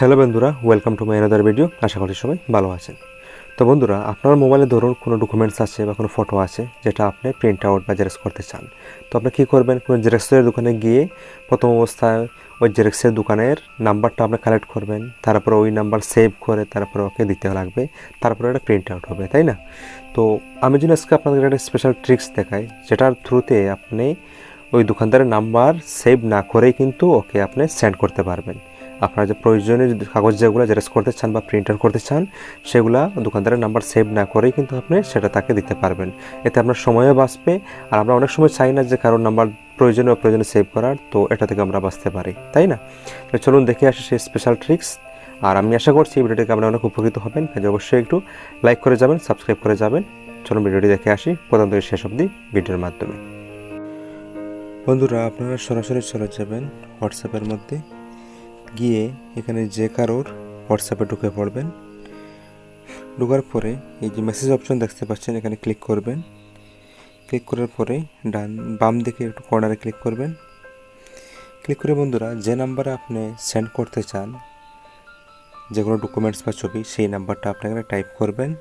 Hello বন্ধুরা welcome to my another video আশা করি সবাই ভালো আছেন। তো বন্ধুরা, আপনার মোবাইলে ধরুন কোনো ডকুমেন্টস আছে বা কোনো ফটো আছে, যেটা আপনি প্রিন্ট আউট বা জেরক্স করতে চান। তো আপনি কী করবেন? কোনো জেরক্সের দোকানে গিয়ে প্রথম অবস্থায় ওই জেরক্সের দোকানের নাম্বারটা আপনি কালেক্ট করবেন, তারপরে ওই নাম্বার সেভ করে তারপরে ওকে দিতে লাগবে, তারপরে এটা প্রিন্ট আউট হবে, তাই না? তো আমি যদি আজকে আপনাদের একটা স্পেশাল ট্রিক্স দেখাই, যেটার থ্রুতে আপনি ওই দোকানদারের নাম্বার সেভ না করেই কিন্তু ওকে আপনি সেন্ড করতে পারবেন। আপনার যে প্রয়োজনীয় কাগজ যেগুলো জেরক্স করতে চান বা প্রিন্ট আউট করতে চান, সেগুলা দোকানদারের নাম্বার সেভ না করেই কিন্তু আপনি সেটা তাকে দিতে পারবেন। এতে আপনার সময়ও বাঁচবে আর আমরা অনেক সময় চাই না যে কারোর নাম্বার প্রয়োজনে সেভ করার, তো এটা থেকে আমরা বাঁচতে পারি, তাই না? তো চলুন দেখে আসি সেই স্পেশাল ট্রিক্স আর আমি আশা করছি এই ভিডিওটিকে আপনারা অনেক উপকৃত হবেন, কাজে অবশ্যই একটু লাইক করে যাবেন সাবস্ক্রাইব করে যাবেন। চলুন ভিডিওটি দেখে আসি প্রথম থেকে শেষ অবধি ভিডিওর মাধ্যমে। বন্ধুরা, আপনারা সরাসরি চলে যাবেন হোয়াটসঅ্যাপের মধ্যে। গিয়ে এখানে যে কারোর হোয়াটসঅ্যাপে ঢুকে পড়বেন। ঢোকার পরে এই যে মেসেজ অপশন দেখতে পাচ্ছেন, এখানে ক্লিক করবেন। ক্লিক করার পরে ডান, বাম দিকে একটু কর্নারে ক্লিক করবেন। ক্লিক করে বন্ধুরা, যে নাম্বারে আপনি সেন্ড করতে চান যে কোনো ডকুমেন্টস বা ছবি, সেই নাম্বারটা আপনি এখানে টাইপ করবেন।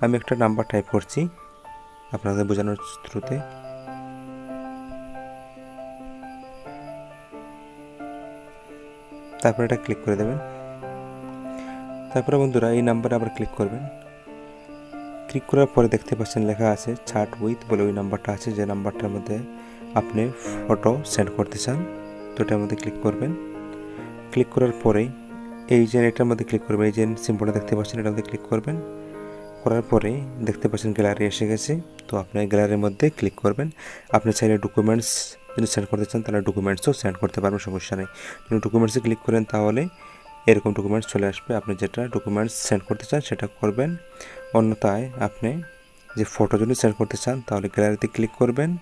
আমি একটা নাম্বার টাইপ করছি, আপনাদের বোঝানোর থ্রুতে। তারপরে এটা ক্লিক করে দেবেন। তারপরে বন্ধুরা এই নাম্বারে আবার ক্লিক করবেন। ক্লিক করার পরে দেখতে পাচ্ছেন লেখা আছে চার্ট উইথ বলে ওই নাম্বারটা আছে, যে নাম্বারটার মধ্যে আপনি ফটো সেন্ড করতে চান, তো এটার মধ্যে ক্লিক করবেন। ক্লিক করার পরেই এই যে এটার মধ্যে ক্লিক করবেন, এই যে সিম্বলটা দেখতে পাচ্ছেন, এটার মধ্যে ক্লিক করবেন। করার পরে দেখতে পাচ্ছেন গ্যালারি এসে গেছে, তো আপনি গ্যালারির মধ্যে ক্লিক করবেন। আপনি চাইলে ডকুমেন্টস যদি সেন্ড করতে চান, তাহলে ডকুমেন্টসও সেন্ড করতে পারবেন, সমস্যা নেই। যদি ডকুমেন্টসে ক্লিক করেন, তাহলে এরকম ডকুমেন্টস চলে আসবে। আপনি যেটা ডকুমেন্টস সেন্ড করতে চান, সেটা করবেন। অন্যথায় আপনি যে ফটো যদি সেন্ড করতে চান, তাহলে গ্যালারিতে ক্লিক করবেন।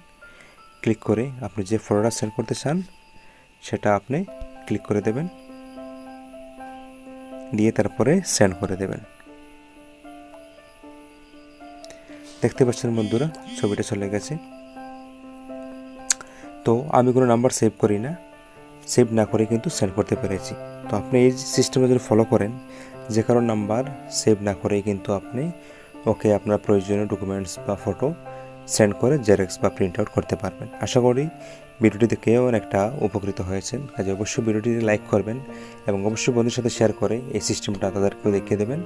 ক্লিক করে আপনি যে ফটোটা সেন্ড করতে চান, সেটা আপনি ক্লিক করে দেবেন। দিয়ে তারপরে সেন্ড করে দেবেন। দেখতে পাচ্ছেন বন্ধুরা, ছবিটা চলে গেছে। তো আমি কোনো নাম্বার সেভ করি না। সেভ না করে কিন্তু সেন্ড করতে পেরেছি। তো আপনি এই সিস্টেমে যদি ফলো করেন। যে কারও নাম্বার সেভ না করেই কিন্তু আপনি ওকে আপনার প্রয়োজনীয় ডকুমেন্টস বা ফটো সেন্ড করে জেরক্স বা প্রিন্ট আউট করতে পারবেন। আশা করি ভিডিওটি দেখেও অনেকটা উপকৃত হয়েছেন। কাজে অবশ্যই ভিডিওটি লাইক করবেন এবং অবশ্যই বন্ধুর সাথে শেয়ার করে এই সিস্টেমটা তাদেরকেও দেখিয়ে দেবেন।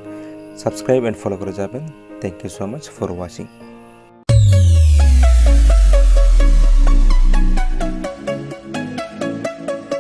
সাবস্ক্রাইব অ্যান্ড ফলো করে যাবেন। Thank you so much for watching